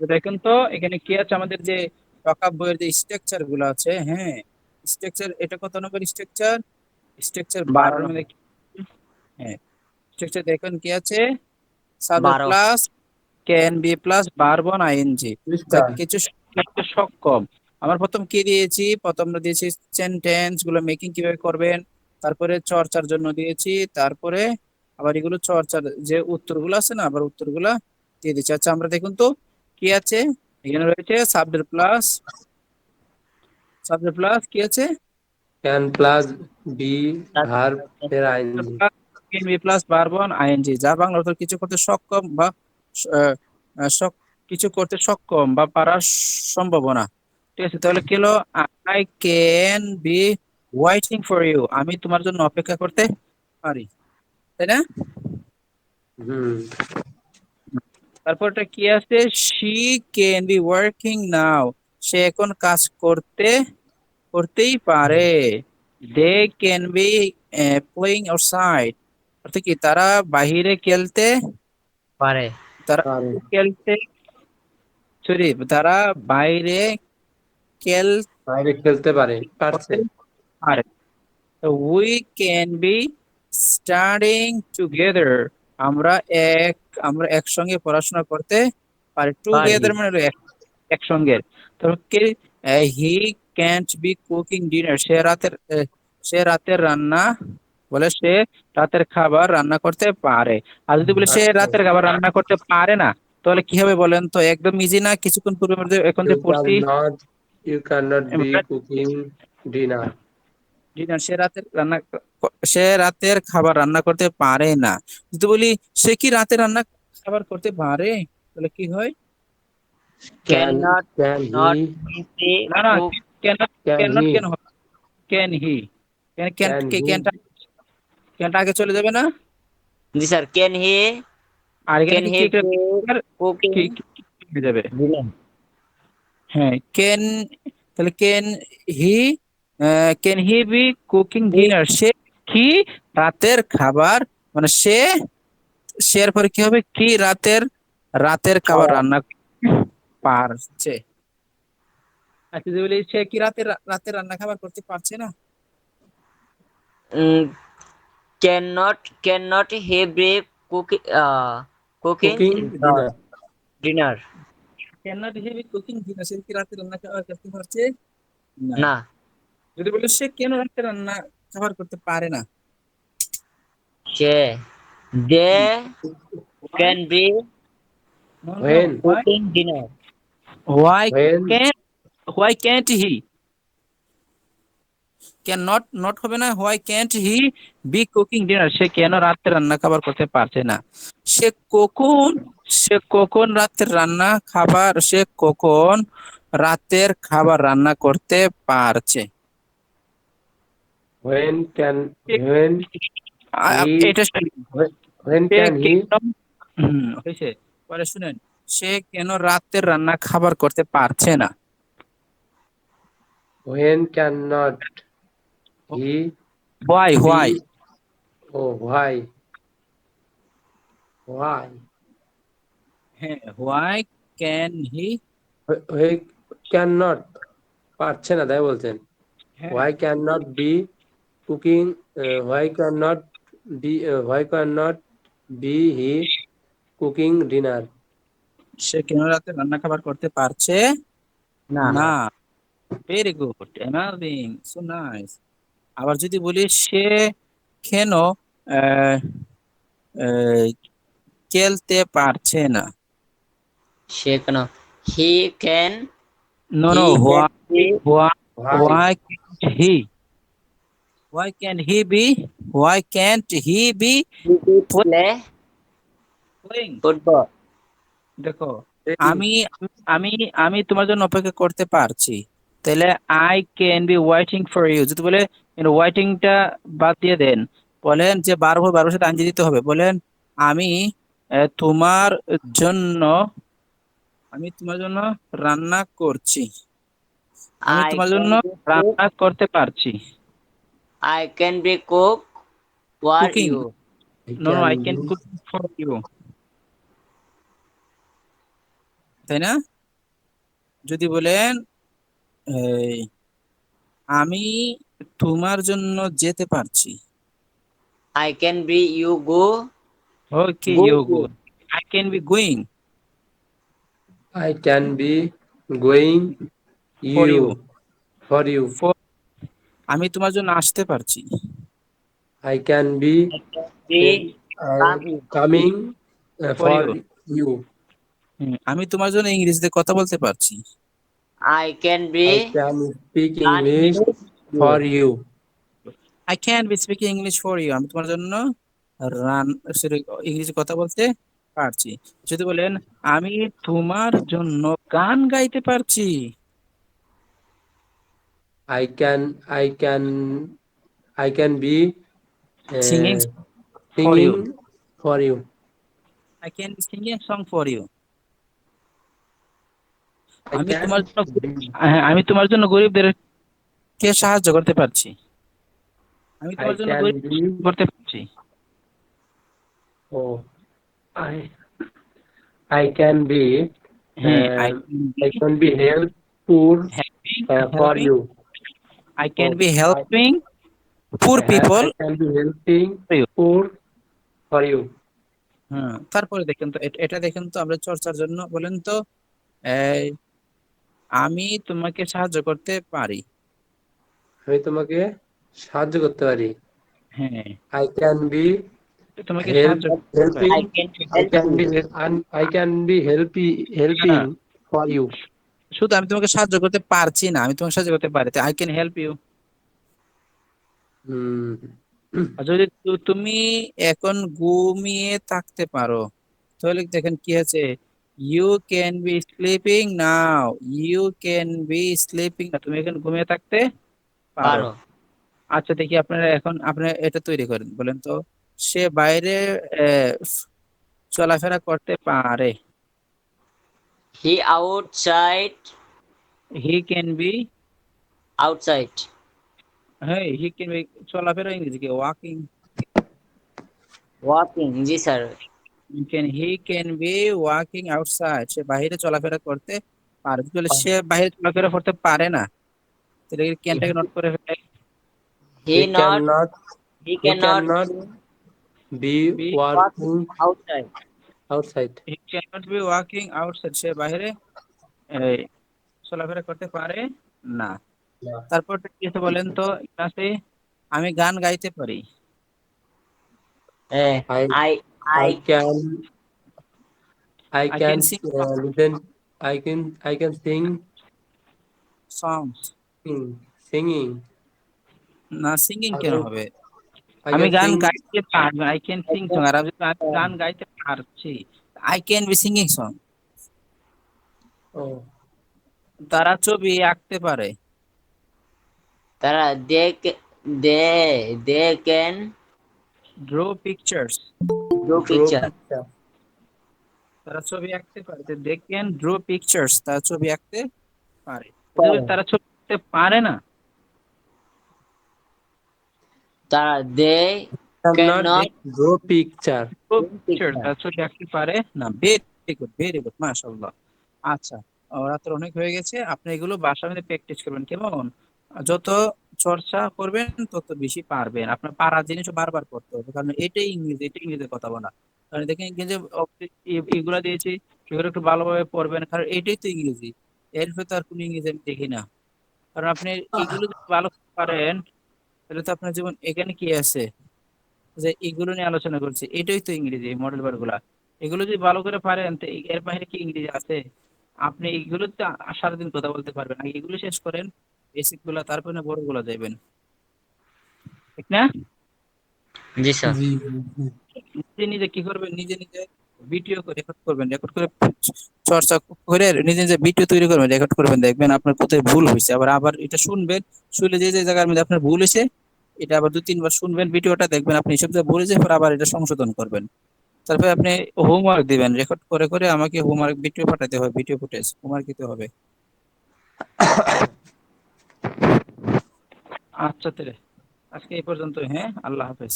দেখুন তো এখানে কি আছে আমাদের যে টকা বইয়ের যে স্ট্রাকচারগুলো আছে হ্যাঁ? স্ট্রাকচার এটা কত নম্বর স্ট্রাকচার স্ট্রাকচার বারো বারো। মধ্যে হ্যাঁ স্ট্রাকচার দেখুন কি আছে? Subject plus can be plus verb ING কিছু কিছু সক্ষম। আমার প্রথম কি দিয়েছি? প্রথম দিয়েছি সেন্টেন্সগুলো মেকিং কীভাবে করবেন? তারপরে চর্চার জন্য দিয়েছি তারপরে আবার এগুলো চর্চার যে উত্তরগুলো আছে না আবার উত্তরগুলো দিয়ে দিচ্ছি। আচ্ছা আমরা দেখুন তো কি আছে? এখানে রয়েছে সাবজেক্ট প্লাস সাবজেক্ট প্লাস কি আছে? ক্যান প্লাস বি ভার্ব এর ING can be plus verb ING যা বাংলা অর্থ কিছু করতে সক্ষম বা সক- কিছু করতে সক্ষম বা পারার সম্ভাবনা। ঠিক আছে তাহলে কি হলো? I can be waiting for you আমি তোমার জন্য অপেক্ষা করতে পারি। তাই না? হুম। তারপরটা কি আছে? She can be working now সে এখন কাজ করতে করতেই পারে। They can be playing outside অর্থাৎ কি তারা বাহিরে খেলতে পারে। তারা পারে। খেলতে সরি তারা বাইরে খেল বাইরে খেলতে পারে পারছে। পারে। তো we can be studying together আমরা এক আমরা একসঙ্গে পড়াশোনা করতে পারি। টুগেদার মানে হলো এক- একসঙ্গে। তো কে he can't be cooking dinner সে রাতের সে রাতের রান্না বলে সে রাতের খাবার রান্না করতে পারে। আর যদি বলে সে আচ্ছা। রাতের খাবার রান্না করতে পারে না তাহলে কি হবে বলেন তো? একদম ইজি না? কিছুক্ষণ পূর্বে এখন যে পড়ছি you can not be cooking dinner dinner সে রাতের রান্না সে রাতের খাবার রান্না করতে পারে না যদি বলি সে কি রাতে রান্না খাবার করতে পারে তাহলে কি হয় not কেন কেন কেন Can আগে চলে যাবে না জি স্যার ক্যান হি আর হয়ে যাবে হ্যাঁ ক্যান তাহলে can he can he be cooking dinner সে কি রাতের খাবার? মানে সে সে এর পরে কি হবে? কি রাতের রাতের খাবার রান্না করতে পারছে? আচ্ছা বলি সে কি রাতের রাতের রান্না খাবার করতে পারছে না? Can not can not he be cooking cooking cooking dinner can not he be cooking dinner সে কি রাতের রান্না খাবার করতে পারছে? না। যদি বলি সে কেন রাতের রান্না খাবার করতে পারে না? সে they can be When? Cooking dinner why when can why can't he? Can not not হবে না why can't he be cooking dinner? সে কেন রাতে রান্না খাবার করতে পারছে না? সে কখন সে কখন রাতের রান্না খাবার সে কখন রাতের খাবার রান্না করতে পারছে? When can when He- এটা when can he হয়েছে পরে শুনেন সে কেন রাতের রান্না খাবার করতে পারছে না when cannot he why why oh why why হ্যাঁ why can he he cannot পারছে না তাই বলছেন হ্যাঁ, why cannot be cooking uh, why cannot be uh, why cannot be he cooking dinner? সে কেন রাতে রান্না খাবার করতে পারছে? না। না। Very good amazing so nice আবার যদি বলি সে কেন আহ, আহ, খেলতে পারছে না? সে কেন? He can no no He why why why can he be? Why can't he be playing? Football দেখো আমি আমি আমি তোমার জন্য অপেক্ষা করতে পারছি। তাহলে I can be waiting for you যদি বলে ওয়াইটিংটা বাদ দিয়ে দেন বলেন যে বারবার বারবার সাথে আঞ্জি দিতে হবে বলেন আমি তোমার জন্য আমি তোমার জন্য রান্না করছি। আমি তোমার জন্য. রান্না করতে পারছি। I can be cook for Cooking. You no no I can cook for you তাই না যদি বলেন এই, আমি তোমার জন্য যেতে পারছি I can be you go. Okay Go you to. Go I can be going I can be going For you you. for you. আমি তোমার জন্য আসতে পারছি I can be Be coming. coming uh, For for you. you. হুম, আমি তোমার জন্য ইংরেজিতে কথা বলতে পারছি I can be. I can speak learn English you. for you. I can be speaking English for you আমি তোমার জন্য রান সরি ইংরেজি কথা বলতে পারছি যদি বলেন আমি তোমার জন্য গান গাইতে পারছি I can I can I can be uh, Singing singing for you. for you. I can be singing song for you I আমি can তোমার হ্যাঁ আমি তোমার জন্য গরিবদের কে সাহায্য করতে পারছি আমি I তোমার জন্য can গরিব করতে পারছি oh I I can be হ্যাঁ uh, I I can help poor helping uh, for I can be I- helping poor Uh, people I can be helping for you. poor for you. হ্যাঁ তারপরে দেখেন তো এটা দেখেন তো আমরা চর্চার জন্য বলেন তো আমি তোমাকে সাহায্য করতে পারি আমি তোমাকে সাহায্য করতে পারি হ্যাঁ আই can বি তোমাকে সাহায্য করতে পারি। I helping can I help can you. শুধু আমি তোমাকে সাহায্য করতে পারছি না আমি তোমাকে সাহায্য করতে পারি আই ক্যান হেল্প ইউ যদি তুমি এখন ঘুমিয়ে থাকতে পারো তাহলে দেখেন কি আছে you can be sleeping now you can be sleeping না তুমি এখন ঘুমিয়ে থাকতে পারো। আচ্ছা দেখি আপনারা এখন আপনি এটা তৈরি করেন বলেন তো সে বাইরে চলাফেরা করতে পারে। He outside. He can be Outside. হ্যাঁ হি ক্যান বি চলাফেরা ইংরেজি কি walking Walking. G sir can he can be walking outside সে বাইরে চলাফেরা করতে পারে বলে সে বাইরে চলাফেরা করতে পারে না তাহলে ক্যানটাকে নোট করে ফেলে He He cannot He he cannot. cannot be be working Outside. Outside. He cannot be walking outside সে বাইরে এই, চলাফেরা করতে পারে না না। তারপর কি আছে বলেন তো ক্লাসে আমি গান গাইতে পারি Eh, I I. I I. can I I can can sing uh, listen I can I can sing সংস sing singing. না সিঙ্গিং I কেন will- হবে I আমি can গান sing গাইতে পারব আই ক্যান সিং সং আর আমি গান- গান গাইতে পারছি I can be singing song oh তারা ছবি আঁকতে পারে তারা they ca- they they can draw pictures draw draw picture. picture. তারা ছবি আঁকতে পারে দে ক্যান ড্র পিকচার্স তারা ছবি আঁকতে পারে পারে। তারা ছবি আঁকতে পারে না তারা Cannot picture. পারে না ভেরি গুড ভেরি গুড মাশাআল্লাহ আচ্ছা রাতের অনেক হয়ে গেছে আপনি এগুলো বাসার মধ্যে প্র্যাকটিস করবেন কেমন? যত চর্চা করবেন তত বেশি পারবেন। আপনার পারার জিনিস বারবার করতে হবে কারণ এটাই ইংরেজি এটা ইংরেজিতে কথা বলা। কারণ দেখেন ইংরেজি এগুলা দিয়েছি সেগুলো একটু ভালোভাবে পড়বেন কারণ এটাই তো ইংরেজি। এর ভেতর আর কোনো ইংরেজি আমি দেখি না। কারণ আপনি এগুলো যদি ভালো পারেন তাহলে তো আপনার জীবন এখানে কি আছে? যে এগুলো নিয়ে আলোচনা করছি এটাই তো ইংরেজি মডেল বারগুলা। এগুলো যদি ভালো করে পারেন তো এর বাইরে কি ইংরেজি আছে? আপনি এগুলোতে আ- সারাদিন কথা বলতে পারবেন। আগে এগুলো শেষ করেন বেসিকগুলা তারপরে না বড়গুলা যাবেন ঠিক না? জি স্যার। নিজে নিজে কি করবেন? নিজে নিজে ভিডিও রেকর্ড করবেন রেকর্ড করে চর্চা করে নিজে নিজে ভিডিও তৈরি করবেন রেকর্ড করবেন, দেখবেন আপনার কোথায় ভুল হয়েছে। আবার আবার এটা শুনবেন শুনে যে যে জায়গার মধ্যে আপনার ভুল হয়েছে, এটা আবার দু তিনবার শুনবেন ভিডিওটা দেখবেন আপনি এসব ভুল পর আবার এটা সংশোধন করবেন। তারপরে আপনি হোমওয়ার্ক দিবেন রেকর্ড করে করে আমাকে হোমওয়ার্ক ভিডিও পাঠাতে হবে ভিডিও ফুটেজ হোমওয়ার্ক দিতে হবে। আচ্ছা তাহলে, আজকে এই পর্যন্ত হ্যাঁ? আল্লাহ হাফেজ।